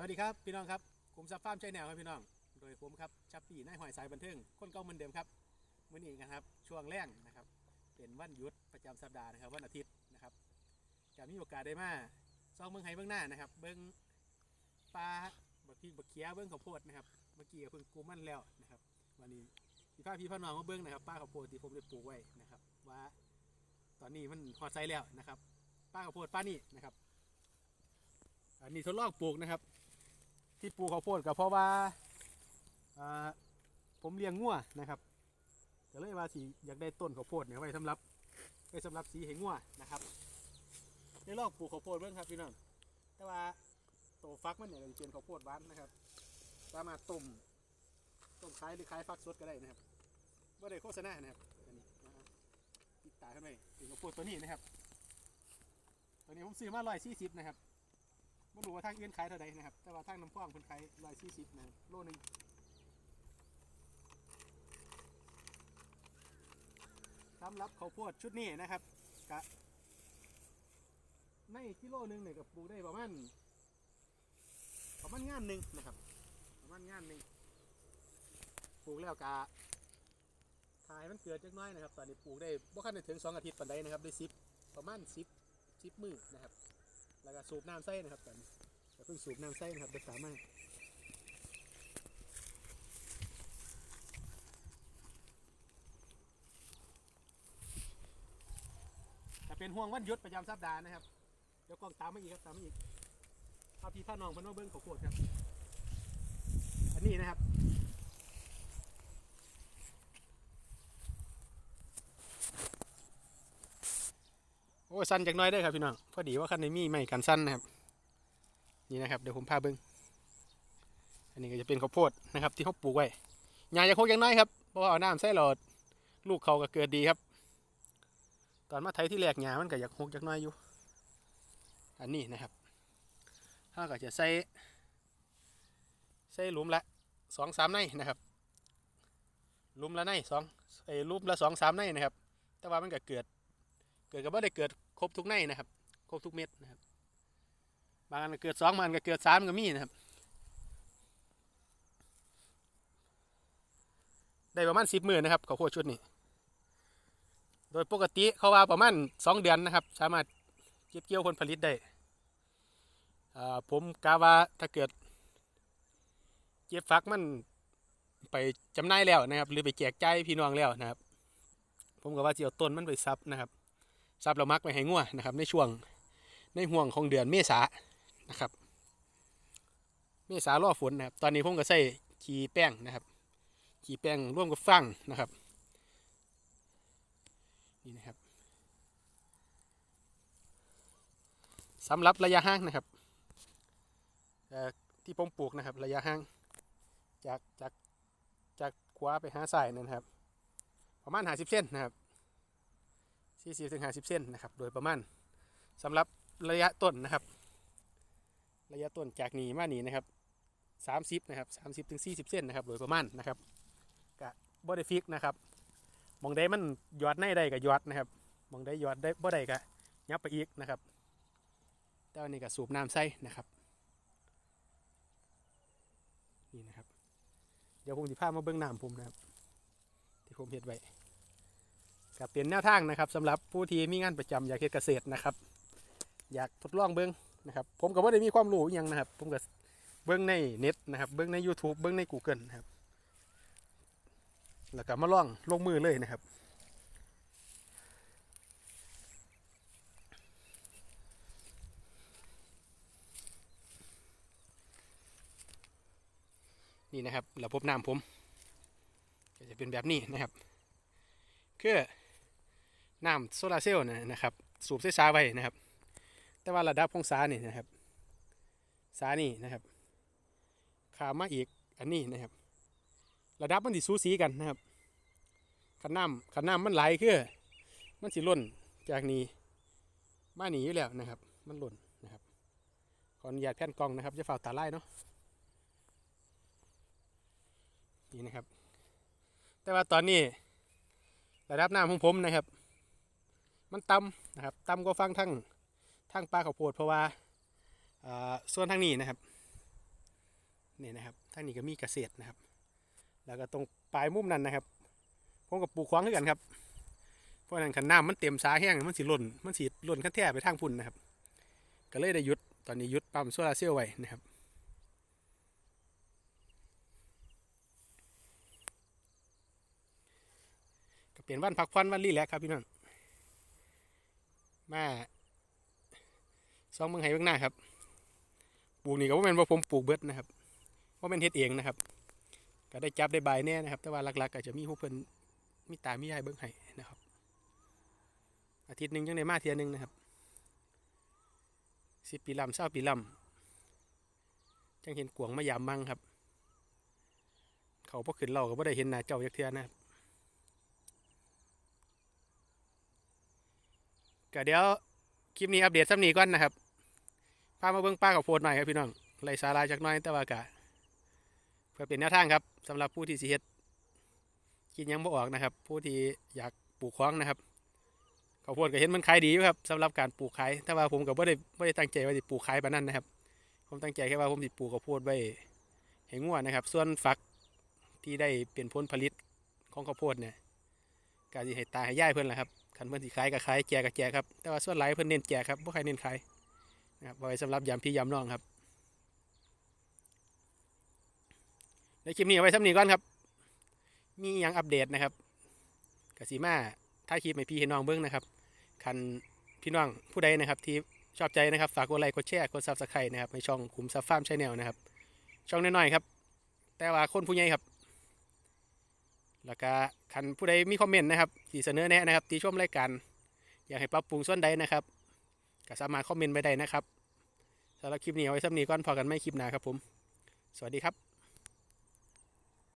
สวัสดีครับพี่น้องครับกลุ่มซับฟาร์มใจแนวครับพี่น้อง โดยผมครับชัปปี้นายหอยสายบันเทิงคนเก่าเหมือนเดิมครับมื้อนี้นะครับช่วงแรงนะครับ เป็นวันหยุดประจำสัปดาห์นะครับวันอาทิตย์นะครับจะมีโอกาสได้มาซองเมืองไห้เบื้องหน้านะครับ เบื้องปลาบักพริกบักเขียเบื้องข้าวโพดนะครับเมื่อกี้เพิ่งกูมันแล้วนะครับ วันนี้พี่พาพี่พ่อน้องมาเบื้องนะครับป้าข้าวโพดที่ผมได้ปลูกไว้นะครับ ว่าตอนนี้มันหอดไซแล้วนะครับป้าข้าวโพดป้านี่นะครับ อันนี้ทดลองปลูกนะครับ ที่ปลูกข้าวโพดก็เพราะว่าผมเลี้ยงงัวนะครับก็เลยว่าสิอยากได้ต้นข้าวโพดเนี่ยไว้สำหรับไว้สำหรับสีให้งัวนะครับได้ลองปลูกข้าวโพดเบิ่งครับพี่น้องแต่ว่าโตฟักมันเนี่ยเป็นข้าวโพดหวานนะครับสามารถต้มต้มขายหรือขายฟักสดก็ได้นะครับว่าได้โฆษณานะครับอันนี้นะครับติดตาขึ้นไปเป็นข้าวโพดตัวนี้นะครับตัวนี้ผมซื้อมาร้อยสี่สิบนะครับ ไม่รู้ว่าทางอื่นขายเท่าใดนะครับ แต่ว่าทางน้ำพ่วงเพิ่นขายร้อยสี่สิบนะโลหนึงสำหรับข้าวโพดชุดนี้นะครับกะในกิโลหนึงเนี่ยกับปลูกได้ประมาณประมาณงานหนึ่งนะครับ ประมาณงานหนึ่งปลูกแล้วกะทายมันเกิดจักน้อยนะครับ ตอนนี้ปลูกได้บ่คันได้ถึงสองอาทิตย์ปานใดนะครับได้สิบประมาณสิบสิบมือนะครับ แล้วก็สูบน้ำใส่นะครับตอนนี้เพิ่งสูบน้ำใส่นะครับเด็กสามารถแต่เป็นห่วงวันหยุดประจำสัปดาห์นะครับ เดี๋ยวกล้องตามมาอีกครับตามมาอีกพาพี่พาน้องพิ่นมาเบิ้งข้วโพดครับ อันนี้นะครับ อ้สั้นจากน้อยได้ครับพี่น้องพอดีว่าคันนี้มีไม่กันสั้นนะครับ นี่นะครับเดี๋ยวผมพาเบิ้งอันนี้ก็จะเป็นข้าวโพดนะครับ ที่เขาปลูกไว้หญ้าจะโคกย่างน้อยครับเพราะว่าเอาน้ำใส่หลอดลูกเขาก็เกิดดีครับ ตอนมาไถที่แรกหญ้ามันก็อยากโคกจากน้อยอยู่ อันนี้นะครับถ้าก็จะใส่ใส่หลุมละสองสามในนะครับลุมละในสองไอ้ลุมละสองสามในนะครับ แต่ว่ามันก็เกิด เกิดก็บ่ได้เกิดครบทุกในนะครับ ครบทุกเม็ดนะครับ บางอันก็เกิดสองบางอันก็เกิดสามก็มีนะครับ ได้ประมาณสิบหมือนนะครับข้าวโพดชุดนี้ โดยปกติเขาว่าประมาณสองเดือนนะครับ สามารถเก็บเกี่ยวผลผลิตได้ผมกาว่าถ้าเกิดเก็บฟักมันไปจำหน่ายแล้วนะครับ หรือไปแจกจ่ายพี่น้องแล้วนะครับ ผมก็ว่าจะเอาต้นมันไปซับนะครับ ซับเรามักไปให้งัวนะครับ ในช่วงในห่วงของเดือนเมษานะครับ เมษาล่อฝนนะครับ ตอนนี้ผมก็ใส่ขี้แป้งนะครับขี้แป้งร่วมกับฟางนะครับนี่นะครับสำหรับระยะห่างนะครับที่ผมปลูกนะครับ ระยะห่างจากจากจากขวาไปหาซ้ายนั่นนะครับ ประมาณ50เซนนะครับ 40ถึง50เซนนะครับ โดยประมาณสำหรับระยะต้นนะครับ ระยะต้นจากนี้มานี้นะครับ 30นะครับ30ถึง40เซนนะครับ โดยประมาณนะครับกะบ่ได้ฟิกนะครับมองใดมันยอดในได้ก็หยอดนะครับมองใดหยอดได้บ่ได้ก็ยับไปอีกนะครับแต่วันนี้ก็สูบน้ำใส่นะครับนี่นะครับ เดี๋ยวผมสิพามาเบิ่งน้ำผมนะครับ ที่ผมเฮ็ดไว้ กับเป็นแนวทางนะครับสำหรับผู้ที่มีงานประจำอยากเฮ็ดเกษตรนะครับ อยากทดลองเบิ้งนะครับ ผมก็ไม่ได้มีความรู้อหยังนะครับ ผมก็เบิ้งในเน็ตนะครับ เบิ้งใน YouTube เบิ้งใน Google นะครับ แล้วก็มาลองลงมือเลยนะครับนี่นะครับระบบน้ำผม ก็จะเป็นแบบนี้นะครับ คือ น้ำโซลาเซลล์นะนะครับ สูบใส่สาไว้นะครับ แต่ว่าระดับของสานี่นะครับสานี่นะครับขามาอีกอันนี้นะครับ ระดับมันสิสูสีกันนะครับขันน้ำขันน้ำมันไหลคือมันสิล่นจากนี้มาหนีอยู่แล้วนะครับ มันหล่นนะครับขออนุญาตแผ่นกล้องนะครับจะฝ่าตาไล่เนาะนี่นะครับ แต่ว่าตอนนี้ระดับน้ำของผมนะครับ มันต่ำนะครับต่ำกว่าฟังทั้งทั้งปลาข้าวโพดเพราะว่าอ่าส่วนทางนี้นะครับนี่นะครับทางนี้ก็มีเกษตรนะครับ แล้วก็ตรงปลายมุมนั้นนะครับผมกับปลูกขวางด้วยกันครับเพราะนั้นขันน้ำมันเต็มสาแห้งมันสิหล่นมันสิหล่นขั้นแท้ไปทางพุ่นนะครับ ก็เลยได้หยุดตอนนี้หยุดปั๊มโซลาร์เซลล์ไว้นะครับก็เป็นวันพักผ่อนวันรีแลกครับพี่น้อง มาซองเมืองไห้เบื้องหน้าครับ ปลูกนี่ก็ว่าเป็นว่าผมปลูกเบิดนะครับว่าเป็นเฮ็ดเองนะครับ ก็ได้จับได้ใบแน่นะครับ แต่ว่าหลักๆก็จะมีผู้เพิ่นมีตามียายเบิ่งให้นะครับ อาทิตย์หนึ่งจังได้มาเทียหนึงนะครับสิบปีลำเศร้าปีลำจังเห็นกวางมายามมั่งครับ เขาพอขึ้นเราก็บ่ได้เห็นหน้าเจ้าจักเทือนะครับ ก็เดี๋ยวคลิปนี้อัปเดตซ้ำนี้ก่อนนะครับพามาเบิ่งป้ากับโพดหน่อยครับพี่น้องไรสาระจักน้อยแต่ว่ากะเพื่อเป็นแนวทางครับสำหรับผู้ที่สิเฮ็ดกินยังบ่ออกนะครับ ผู้ที่อยากปลูกของนะครับข้าวโพดก็เห็นมันขายดีอยู่ครับสำหรับการปลูกขายแต่ว่าผมก็บ่ได้บ่ได้ตั้งใจว่าสิปลูกขายปานนั้นนะครับ ผมตั้งใจแค่ว่าผมสิปลูกข้าวโพดไว้ให้งัวนะครับ ส่วนฝักที่ได้เป็นผลผลิตของข้าวโพดเนี่ยก็สิให้ตาให้ย่ายเพิ่อนแหละครับ คันเพิ่นสิขายก็ขายแจกก็แจกครับ แต่ว่าส่วนหลายเพิ่นเน้นแจกครับบ่ใครเน้นขายนะครับไว้สำหรับยามพี่ยามน้องครับ ในคลิปนี้เอาไว้ซ้ำนี้ก่อนครับ มียังอัปเดตนะครับกสิมาถ้าคลิปให้พี่ให้น้องเบิ้งนะครับ คันพี่น้องผู้ใดนะครับ ที่ชอบใจนะครับ ฝากกดไลค์กดแชร์กดซับสไครต์นะครับในช่องขุมซับฟาร์มชแนลนะครับ ช่องน้อยๆครับ แต่ว่าคนผู้ใหญ่ครับ แล้วก็คันผู้ใดมีคอมเมนต์นะครับที่เสนอแนะนะครับที่ชมรายการอยากให้ปรับปรุงส่วนใดนะครับก็สามารถคอมเมนต์ไปได้นะครับสำหรับคลิปนี้เอาไว้สำนี้ก่อนพอกันไม่คลิปหน้าครับผม สวัสดีครับ